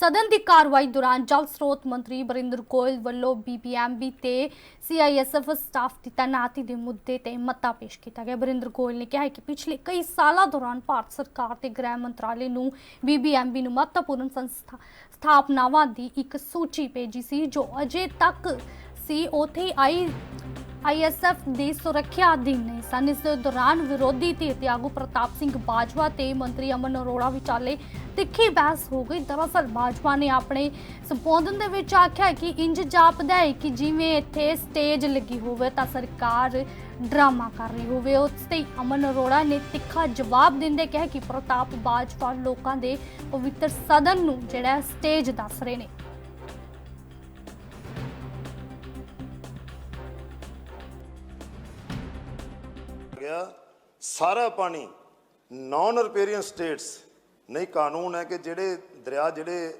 ਸਦਨ ਦੀ ਕਾਰਵਾਈ ਦੌਰਾਨ ਜਲ ਸਰੋਤ ਮੰਤਰੀ ਬਰਿੰਦਰ ਗੋਇਲ ਵੱਲੋਂ ਬੀਬੀਐਮਬੀ ਤੇ ਸੀਆਈਐਸਐਫ ਸਟਾਫ ਦੀ ਤੈਨਾਤੀ ਦੇ ਮੁੱਦੇ ਤੇ ਮਤਾ ਪੇਸ਼ ਕੀਤਾ ਗਿਆ। ਬਰਿੰਦਰ ਗੋਇਲ ਨੇ ਕਿਹਾ ਕਿ ਪਿਛਲੇ ਕਈ ਸਾਲਾਂ ਦੌਰਾਨ ਭਾਰਤ ਸਰਕਾਰ ਤੇ ਗ੍ਰਹਿ ਮੰਤਰਾਲੇ ਨੂੰ ਬੀਬੀਐਮਬੀ ਨੂੰ ਮਹੱਤਵਪੂਰਨ ਸੰਸਥਾ ਸਥਾਪਨਾਵਾਂ ਦੀ ਇੱਕ ਸੂਚੀ ਭੇਜੀ ਸੀ, ਜੋ ਅਜੇ ਤੱਕ ਸੀ। ਉਥੇ ਆਈ ਆਈਐਸਐਫ ਦੀ ਸੁਰੱਖਿਆ ਅਧੀਨ ਨਹੀਂ ਸਨ। ਇਸ ਦੌਰਾਨ ਵਿਰੋਧੀ ਧਿਰ ਦੇ ਆਗੂ ਪ੍ਰਤਾਪ ਸਿੰਘ ਬਾਜਵਾ ਤੇ ਮੰਤਰੀ ਅਮਨ ਅਰੋੜਾ ਵਿਚਾਲੇ ਤਿੱਖੀ ਬਹਿਸ ਹੋ ਗਈ। ਦਰਅਸਲ ਬਾਜਵਾ ਨੇ ਆਪਣੇ ਸੰਬੋਧਨ ਦੇ ਵਿੱਚ ਆਖਿਆ ਕਿ ਇੰਜ ਜਾਪਦਾ ਹੈ ਕਿ ਜਿਵੇਂ ਇੱਥੇ ਸਟੇਜ ਲੱਗੀ ਹੋਵੇ ਤਾਂ ਸਰਕਾਰ ਡਰਾਮਾ ਕਰ ਰਹੀ ਹੋਵੇ। ਉਸ ਤੇ ਅਮਨ ਅਰੋੜਾ ਨੇ ਤਿੱਖਾ ਜਵਾਬ ਦਿੰਦੇ ਕਿਹਾ ਕਿ ਪ੍ਰਤਾਪ ਬਾਜਵਾ ਲੋਕਾਂ ਦੇ ਪਵਿੱਤਰ ਸਦਨ ਨੂੰ ਜਿਹੜਾ ਸਟੇਜ ਦੱਸ ਰਹੇ ਨੇ। ਗਿਆ ਸਾਰਾ ਪਾਣੀ ਨਾਨ ਰਿਪੇਰੀਅਨ ਸਟੇਟਸ ਨਹੀਂ, ਕਾਨੂੰਨ ਹੈ ਕਿ ਜਿਹੜੇ ਦਰਿਆ ਜਿਹੜੇ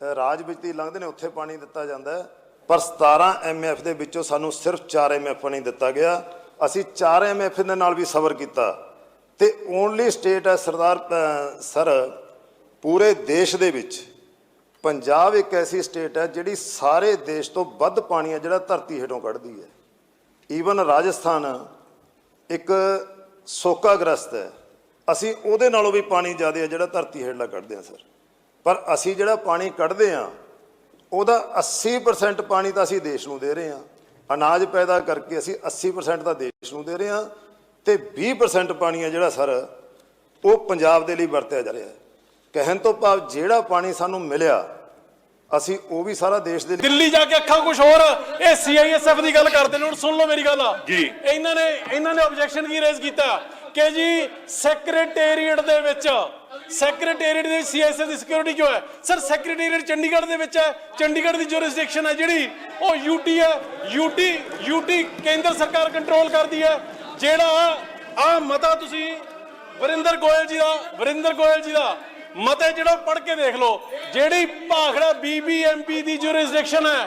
ਰਾਜ ਵਿੱਚ ਦੀ ਲੰਘਦੇ ਨੇ, ਉੱਥੇ ਪਾਣੀ ਦਿੱਤਾ ਜਾਂਦਾ ਹੈ। ਪਰ 17 ਐਮਐਫ ਦੇ ਵਿੱਚੋਂ ਸਾਨੂੰ ਸਿਰਫ 4 ਐਮਐਫ ਪਾਣੀ ਦਿੱਤਾ ਗਿਆ। ਅਸੀਂ 4 ਐਮਐਫ ਦੇ ਨਾਲ ਵੀ ਸਬਰ ਕੀਤਾ। ਤੇ ਓਨਲੀ ਸਟੇਟ ਹੈ ਸਰਦਾਰ ਸਰ, ਪੂਰੇ ਦੇਸ਼ ਦੇ ਵਿੱਚ ਪੰਜਾਬ ਇੱਕ ਐਸੀ ਸਟੇਟ ਹੈ ਜਿਹੜੀ ਸਾਰੇ ਦੇਸ਼ ਤੋਂ ਵੱਧ ਪਾਣੀ ਹੈ, ਜਿਹੜਾ ਧਰਤੀ ਹੇਠੋਂ ਕੱਢਦੀ ਹੈ। ਈਵਨ ਰਾਜਸਥਾਨ ਇੱਕ ਸੋਕਾਗ੍ਰਸਤ ਹੈ। ਅਸੀਂ ਉਹਦੇ ਨਾਲੋਂ ਵੀ ਪਾਣੀ ਜ਼ਿਆਦਾ ਹੈ ਜਿਹੜਾ ਧਰਤੀ ਹੇਠਲਾ ਕੱਢਦੇ ਹਾਂ ਸਰ। ਪਰ ਅਸੀਂ ਜਿਹੜਾ ਪਾਣੀ ਕੱਢਦੇ ਹਾਂ ਉਹਦਾ 80% ਪਾਣੀ ਤਾਂ ਅਸੀਂ ਦੇਸ਼ ਨੂੰ ਦੇ ਰਹੇ ਹਾਂ ਅਨਾਜ ਪੈਦਾ ਕਰਕੇ ਅਸੀਂ 80% ਤਾਂ ਦੇਸ਼ ਨੂੰ ਦੇ ਰਹੇ ਹਾਂ ਤੇ 20% ਪਾਣੀ ਹੈ ਜਿਹੜਾ ਸਰ ਉਹ ਪੰਜਾਬ ਦੇ ਲਈ ਵਰਤਿਆ ਜਾ ਰਿਹਾ ਹੈ। ਕਹਿਣ ਤੋਂ ਭਾਵ ਜਿਹੜਾ ਪਾਣੀ ਸਾਨੂੰ ਮਿਲਿਆ ਅਸੀਂ ਉਹ ਵੀ ਸਾਰਾ ਦੇਸ਼ ਦੇ ਦਿੱਲੀ ਜਾ ਕੇ ਅੱਖਾਂ ਕੁਝ ਹੋਰ ਇਹ ਸੀਆਈਐਸਐਫ ਦੀ ਗੱਲ ਕਰਦੇ ਨੇ ਹੁਣ ਸੁਣ ਲਓ ਮੇਰੀ ਗੱਲ। ਜੀ। ਇਹਨਾਂ ਨੇ ਇਹਨਾਂ ਨੇ ਆਬਜੈਕਸ਼ਨ ਕੀ ਰੇਜ਼ ਕੀਤਾ? ਕਿ ਜੀ ਸੈਕਟਰੀਏਟ ਦੇ ਵਿੱਚ। ਸੈਕਟਰੀਏਟ ਦੇ ਵਿੱਚ ਸੀਆਈਐਸਐਫ ਦੀ ਸਿਕਿਉਰਿਟੀ ਕਿਉਂ ਹੈ? ਸਰ ਸੈਕਟਰੀਏਟ ਚੰਡੀਗੜ੍ਹ ਦੇ ਵਿੱਚ ਹੈ। ਚੰਡੀਗੜ੍ਹ ਦੀ ਜੁਰਿਸਡਿਕਸ਼ਨ ਹੈ ਜਿਹੜੀ, ਉਹ ਯੂਟੀ ਹੈ। ਯੂਟੀ ਯੂਟੀ ਕੇਂਦਰ ਸਰਕਾਰ ਕੰਟਰੋਲ ਕਰਦੀ ਹੈ। ਜਿਹੜਾ ਆ ਮਤਾ ਤੁਸੀਂ, ਵਰਿੰਦਰ ਗੋਇਲ ਜੀ ਦਾ, ਵਰਿੰਦਰ ਗੋਇਲ ਜੀ ਦਾ ਮਤੇ ਜਿਹੜਾ ਪੜ੍ਹ ਕੇ ਦੇਖ ਲਓ। ਜਿਹੜੀ ਭਾਖੜਾ ਬੀਬੀਐਮਪੀ ਦੀ ਜੁਰਿਸਡਿਕਸ਼ਨ ਹੈ।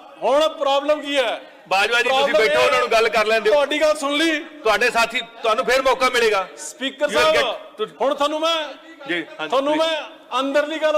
ਹੁਣ ਪ੍ਰੋਬਲਮ ਕੀ ਹੈ? ਬਾਜਵਾ ਜੀ ਤੁਸੀਂ Problem ਬੈਠੋ ਇਹ ਉਹਨਾਂ ਨੂੰ ਗੱਲ ਕਰ ਲੈਣ ਦਿਓ ਤੁਹਾਡੀ ਗੱਲ ਸੁਣ ਲਈ। ਤੁਹਾਡੇ ਸਾਥੀ ਤੁਹਾਨੂੰ ਫੇਰ ਮੌਕਾ ਮਿਲੇਗਾ। ਸਪੀਕਰ You ਸਾਹਿਬ get- ਹੁਣ ਤੁਹਾਨੂੰ ਮੈਂ ਜੀ, ਹਾਂਜੀ, ਤੁਹਾਨੂੰ please. ਮੈਂ ਅੰਦਰਲੀ ਗੱਲ